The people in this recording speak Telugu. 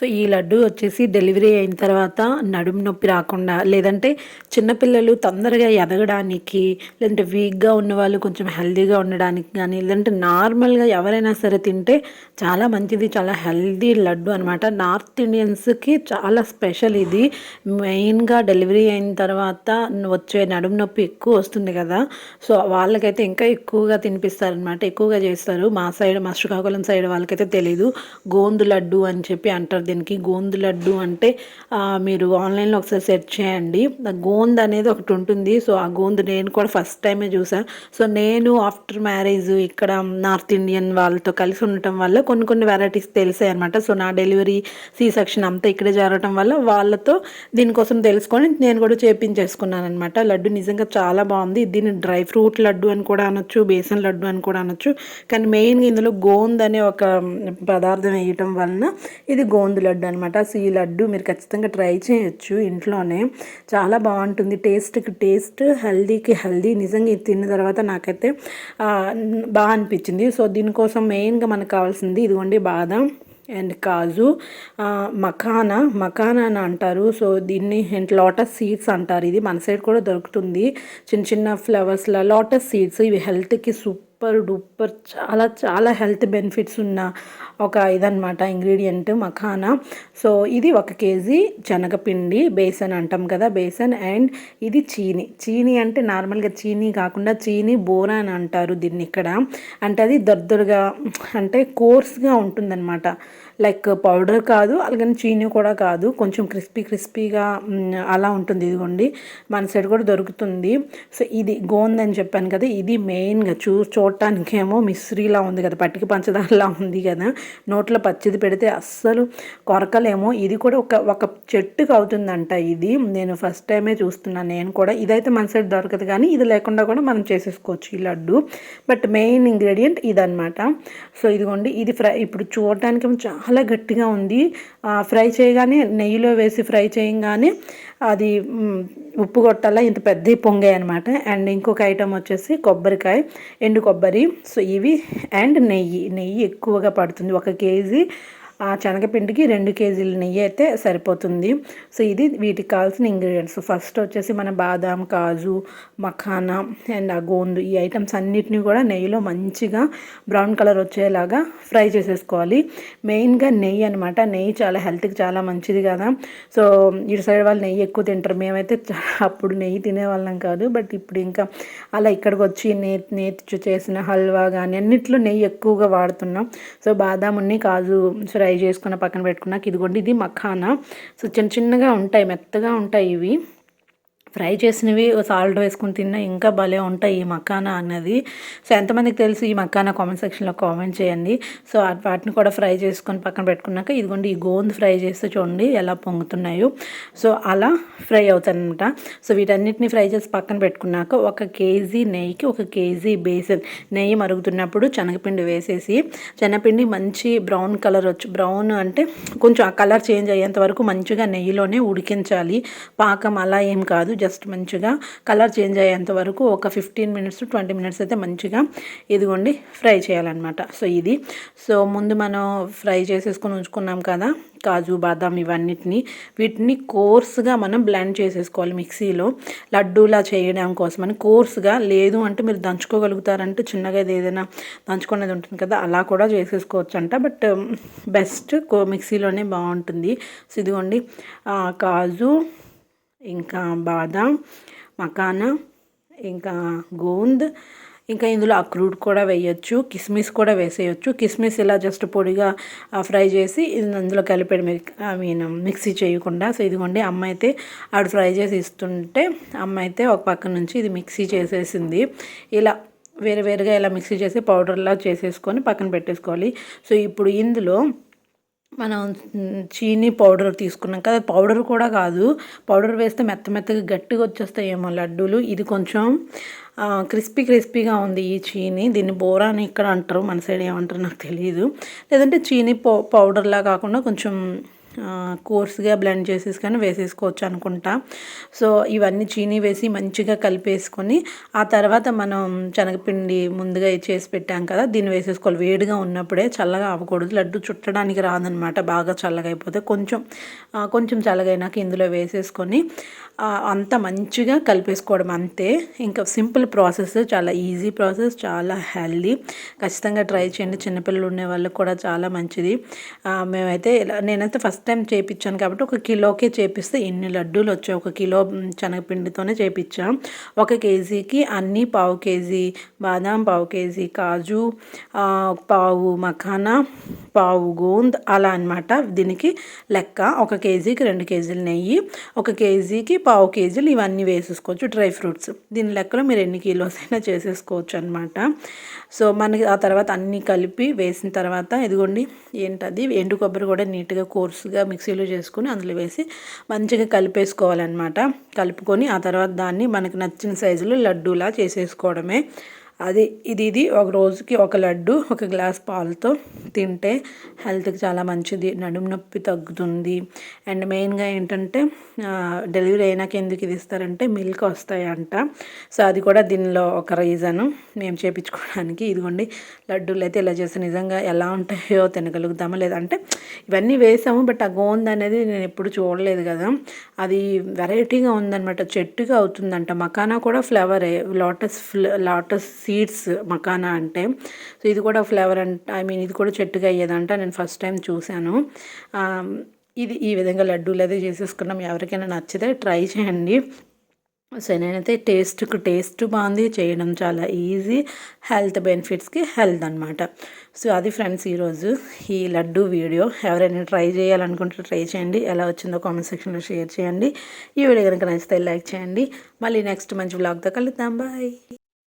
సో ఈ లడ్డు వచ్చేసి డెలివరీ అయిన తర్వాత నడుము నొప్పి రాకుండా లేదంటే చిన్నపిల్లలు తొందరగా ఎదగడానికి లేదంటే వీక్గా ఉన్న వాళ్ళు కొంచెం హెల్దీగా ఉండడానికి కానీ లేదంటే నార్మల్గా ఎవరైనా సరే తింటే చాలా మంచిది చాలా హెల్దీ లడ్డు అనమాట నార్త్ ఇండియన్స్కి చాలా స్పెషల్ ఇది. మెయిన్గా డెలివరీ అయిన తర్వాత వచ్చే నడుము నొప్పి ఎక్కువ వస్తుంది కదా సో వాళ్ళకైతే ఇంకా ఎక్కువగా తినిపిస్తారనమాట ఎక్కువగా చేస్తారు. మా సైడ్ మా శ్రీకాకుళం సైడ్ వాళ్ళకైతే తెలీదు. గోందు లడ్డు అని చెప్పి అంటారు దీనికి గోంద్ లడ్డు అంటే మీరు ఆన్లైన్లో ఒకసారి సెర్చ్ చేయండి. గోంద్ అనేది ఒకటి ఉంటుంది. సో ఆ గోంద్ నేను కూడా ఫస్ట్ టైమే చూసాను సో నేను ఆఫ్టర్ మ్యారేజ్ ఇక్కడ నార్త్ ఇండియన్ వాళ్ళతో కలిసి ఉండటం వల్ల కొన్ని కొన్ని వెరైటీస్ తెలిసాయి అనమాట సో నా డెలివరీ సీ సెక్షన్ అంతా ఇక్కడే జరగటం వల్ల వాళ్ళతో దీనికోసం తెలుసుకొని నేను కూడా చేపించేసుకున్నాను అనమాట లడ్డు నిజంగా చాలా బాగుంది. దీన్ని డ్రై ఫ్రూట్ లడ్డు అని కూడా అనొచ్చు బేసన్ లడ్డు అని కూడా అనొచ్చు. కానీ మెయిన్గా ఇందులో గోంద్ అనే ఒక పదార్థం వేయటం వలన ఇది గోంద్ లడ్డు అనమాట సో ఈ లడ్డు మీరు ఖచ్చితంగా ట్రై చేయొచ్చు ఇంట్లోనే. చాలా బాగుంటుంది. టేస్ట్కి టేస్ట్ హెల్దీకి హెల్దీ. నిజంగా ఇది తిన్న తర్వాత నాకైతే బాగా అనిపించింది. సో దీనికోసం మెయిన్గా మనకు కావాల్సింది ఇదిగోండి బాదం అండ్ కాజు మకానా మఖానా. మఖానా అని అంటారు. సో దీన్ని లోటస్ సీడ్స్ అంటారు. ఇది మన సైడ్ కూడా దొరుకుతుంది. చిన్న చిన్న ఫ్లవర్స్లో లోటస్ సీడ్స్ ఇవి హెల్త్కి సూపర్ డూపర్ చాలా చాలా హెల్త్ బెనిఫిట్స్ ఉన్న ఒక ఇదనమాట ఇంగ్రీడియంట్ మఖానా. సో ఇది ఒక కేజీ శనగపిండి బేసన్ అంటాం కదా బేసన్ అండ్ ఇది చీని. చీని అంటే నార్మల్గా చీనీ కాకుండా చీని బోరా అని అంటారు దీన్ని ఇక్కడ. అంటే అది దొరదొరగా అంటే కోర్స్గా ఉంటుందన్నమాట. లైక్ పౌడర్ కాదు అలాగని చీని కూడా కాదు. కొంచెం క్రిస్పీ క్రిస్పీగా అలా ఉంటుంది ఇదిగోండి. మన సైడ్ కూడా దొరుకుతుంది. సో ఇది గోందని అని చెప్పాను కదా ఇది మెయిన్గా చూ చూ ఏమో మిశ్రీలా ఉంది కదా పట్టిక పంచదారలా ఉంది కదా. నోట్లో పచ్చిది పెడితే అస్సలు కొరకలేమో. ఇది కూడా ఒక ఒక చెట్టుకు అవుతుందంట ఇది. నేను ఫస్ట్ టైమే చూస్తున్నాను నేను కూడా. ఇదైతే మన సైడ్ దొరకదు కానీ ఇది లేకుండా కూడా మనం చేసేసుకోవచ్చు ఈ లడ్డు. బట్ మెయిన్ ఇంగ్రీడియంట్ ఇదనమాట సో ఇదిగోండి ఇది ఫ్రై ఇప్పుడు చూడటానికి ఏమో చాలా గట్టిగా ఉంది. ఫ్రై చేయగానే నెయ్యిలో వేసి ఫ్రై చేయగానే అది ఉప్పు కొట్టాలా ఇంత పెద్ద పొంగాయి అనమాట అండ్ ఇంకొక ఐటమ్ వచ్చేసి కొబ్బరికాయ. ఎండు కొబ్బరి కొబ్బరి. సో ఇవి అండ్ నెయ్యి. నెయ్యి ఎక్కువగా పడుతుంది. ఒక కేజీ ఆ శనగపిండికి రెండు కేజీల నెయ్యి అయితే సరిపోతుంది. సో ఇది వీటికి కావాల్సిన ఇంగ్రీడియంట్స్ ఫస్ట్ వచ్చేసి మన బాదాం కాజు మఖానా అండ్ ఆ గోందు ఈ ఐటమ్స్ అన్నిటిని కూడా నెయ్యిలో మంచిగా బ్రౌన్ కలర్ వచ్చేలాగా ఫ్రై చేసేసుకోవాలి. మెయిన్గా నెయ్యి అనమాట నెయ్యి చాలా హెల్త్కి చాలా మంచిది కదా. సో ఇటు సైడ్ వాళ్ళు నెయ్యి ఎక్కువ తింటారు. మేమైతే అప్పుడు నెయ్యి తినేవాళ్ళం కాదు. బట్ ఇప్పుడు ఇంకా అలా ఇక్కడికి వచ్చి నేతి నేతి చేసిన హల్వా కానీ అన్నిట్లో నెయ్యి ఎక్కువగా వాడుతున్నాం. సో బాదాముని కాజు ఫ్రై చేసుకున్న పక్కన పెట్టుకున్నాక ఇదిగోండి ఇది మఖానా. సో చిన్న చిన్నగా ఉంటాయి మెత్తగా ఉంటాయి ఇవి. ఫ్రై చేసినవి సాల్ట్ వేసుకుని తిన్నా ఇంకా భలే ఉంటాయి ఈ మక్కానా అన్నది. సో ఎంతమందికి తెలుసు ఈ మక్కానా కామెంట్ సెక్షన్లో కామెంట్ చేయండి. సో వాటిని కూడా ఫ్రై చేసుకొని పక్కన పెట్టుకున్నాక ఇదిగోండి ఈ గోందు ఫ్రై చేస్తే చూడండి ఎలా పొంగుతున్నాయో. సో అలా ఫ్రై అవుతాయన్నమాట. సో వీటన్నిటిని ఫ్రై చేసి పక్కన పెట్టుకున్నాక ఒక కేజీ నెయ్యికి ఒక కేజీ బేసన్. నెయ్యి మరుగుతున్నప్పుడు శనగపిండి వేసేసి శనగపిండి మంచి బ్రౌన్ కలర్ వచ్చి బ్రౌన్ అంటే కొంచెం ఆ కలర్ చేంజ్ అయ్యేంత వరకు మంచిగా నెయ్యిలోనే ఉడికించాలి. పాకం అలా ఏం కాదు. జస్ట్ మంచిగా కలర్ చేంజ్ అయ్యేంత వరకు ఒక ఫిఫ్టీన్ మినిట్స్ ట్వంటీ మినిట్స్ అయితే మంచిగా ఇదిగోండి ఫ్రై చేయాలన్నమాట. సో ఇది. సో ముందు మనం ఫ్రై చేసేసుకొని ఉంచుకున్నాం కదా కాజు బాదాం ఇవన్నిటిని. వీటిని కోర్స్గా మనం బ్లెండ్ చేసేసుకోవాలి మిక్సీలో. లడ్డూలా చేయడం కోసం అని కోర్స్గా లేదు అంటే మీరు దంచుకోగలుగుతారంటే చిన్నగా ఇది ఏదైనా దంచుకునేది ఉంటుంది కదా అలా కూడా చేసేసుకోవచ్చు అంట బట్ బెస్ట్ కో మిక్సీలోనే బాగుంటుంది. సో ఇదిగోండి కాజు ఇంకా బాదం మకానా ఇంకా గోంద్ ఇంకా ఇందులో అక్రూట్ కూడా వేయొచ్చు కిస్మిస్ కూడా వేసేయచ్చు. కిస్మిస్ ఇలా జస్ట్ పొడిగా ఫ్రై చేసి ఇందులో అందులో కలిపాడు ఐ మీన్ మిక్సీ చేయకుండా. సో ఇదిగోండి అమ్మ అయితే ఆడు ఫ్రై చేసి ఇస్తుంటే అమ్మ అయితే ఒక పక్క నుంచి ఇది మిక్సీ చేసేసింది. ఇలా వేరు వేరుగా ఇలా మిక్సీ చేసి పౌడర్లా చేసేసుకొని పక్కన పెట్టేసుకోవాలి. సో ఇప్పుడు ఇందులో మనం చీనీ పౌడర్ తీసుకున్నాం కదా పౌడర్ కూడా కాదు. పౌడర్ వేస్తే మెత్త మెత్తగా గట్టిగా వచ్చేస్తాయేమో లడ్డూలు. ఇది కొంచెం క్రిస్పీ క్రిస్పీగా ఉంది ఈ చీనీ. దీన్ని బోరా అని ఇక్కడ అంటారు మన సైడ్ ఏమంటారు నాకు తెలియదు. లేదంటే చీనీ పౌ పౌడర్లా కాకుండా కొంచెం కోర్స్గా బ్లెండ్ చేసేసుకొని వేసేసుకోవచ్చు అనుకుంటా. సో ఇవన్నీ చీనీ వేసి మంచిగా కలిపేసుకొని ఆ తర్వాత మనం శనగపిండి ముందుగా చేసి పెట్టాం కదా దీన్ని వేసేసుకోవాలి. వేడిగా ఉన్నప్పుడే చల్లగా అవ్వకూడదు లడ్డు చుట్టడానికి రాదనమాట. బాగా చల్లగా అయిపోతే కొంచెం కొంచెం చల్లగైనాక ఇందులో వేసేసుకొని అంత మంచిగా కలిపేసుకోవడం అంతే. ఇంకా సింపుల్ ప్రాసెస్ చాలా ఈజీ ప్రాసెస్ చాలా హెల్దీ. ఖచ్చితంగా ట్రై చేయండి. చిన్నపిల్లలు ఉండే వాళ్ళకి కూడా చాలా మంచిది. మేమైతే నేనైతే ఫస్ట్ టైం చేయించాను కాబట్టి ఒక కిలోకే చేపిస్తే ఎన్ని లడ్డూలు వచ్చాయి? ఒక కిలో శనగపిండితోనే చేయించాం ఒక కేజీకి అన్నీ పావు కేజీ బాదాం పావు కేజీ కాజు పావు మఖానా పావు గోంద్ అలా అనమాట దీనికి లెక్క ఒక కేజీకి రెండు కేజీలు నెయ్యి ఒక కేజీకి పావు కేజీలు ఇవన్నీ వేసేసుకోవచ్చు డ్రై ఫ్రూట్స్. దీని లెక్కలో మీరు ఎన్ని కిలోస్ అయినా చేసేసుకోవచ్చు అనమాట సో మనకి ఆ తర్వాత అన్నీ కలిపి వేసిన తర్వాత ఇదిగోండి ఏంటది? ఎండు కొబ్బరి కూడా నీట్గా కోర్సుగా మిక్సీలో చేసుకుని అందులో వేసి మంచిగా కలిపేసుకోవాలన్నమాట. కలుపుకొని ఆ తర్వాత దాన్ని మనకు నచ్చిన సైజులో లడ్డూలా చేసేసుకోవడమే. అది ఇది ఇది ఒక రోజుకి ఒక లడ్డు ఒక గ్లాస్ పాలతో తింటే హెల్త్కి చాలా మంచిది. నడుము నొప్పి తగ్గుతుంది. అండ్ మెయిన్గా ఏంటంటే డెలివరీ అయినాక ఎందుకు ఇది ఇస్తారంటే మిల్క్ వస్తాయంట. సో అది కూడా దీనిలో ఒక రీజను మేము చేయించుకోవడానికి ఇదిగోండి లడ్డూలు అయితే ఇలా చేస్తే నిజంగా ఎలా ఉంటాయో తినగలుగుతామా లేదంటే ఇవన్నీ వేసాము బట్ ఆ గోంద అనేది నేను ఎప్పుడు చూడలేదు కదా. అది వెరైటీగా ఉందన్నమాట చెట్టుగా అవుతుందంట. మకానా కూడా ఫ్లవరే లోటస్ ఫ్ల లోటస్ సీడ్స్ మకానా అంటే. సో ఇది కూడా ఫ్లేవర్ అంట ఐ మీన్ ఇది కూడా చెట్టుగా అయ్యేదంట. నేను ఫస్ట్ టైం చూశాను. ఇది ఈ విధంగా లడ్డూలు అయితే చేసేసుకున్నాం. ఎవరికైనా నచ్చితే ట్రై చేయండి. సో నేనైతే టేస్ట్కి టేస్ట్ బాగుంది. చేయడం చాలా ఈజీ. హెల్త్ బెనిఫిట్స్కి హెల్త్ అనమాట సో అది ఫ్రెండ్స్ ఈరోజు ఈ లడ్డు వీడియో. ఎవరైనా ట్రై చేయాలనుకుంటే ట్రై చేయండి. ఎలా వచ్చిందో కామెంట్ సెక్షన్లో షేర్ చేయండి. ఈ వీడియో కనుక నచ్చితే లైక్ చేయండి. మళ్ళీ నెక్స్ట్ మంచి బ్లాగ్తో కలుద్దాం. బాయ్.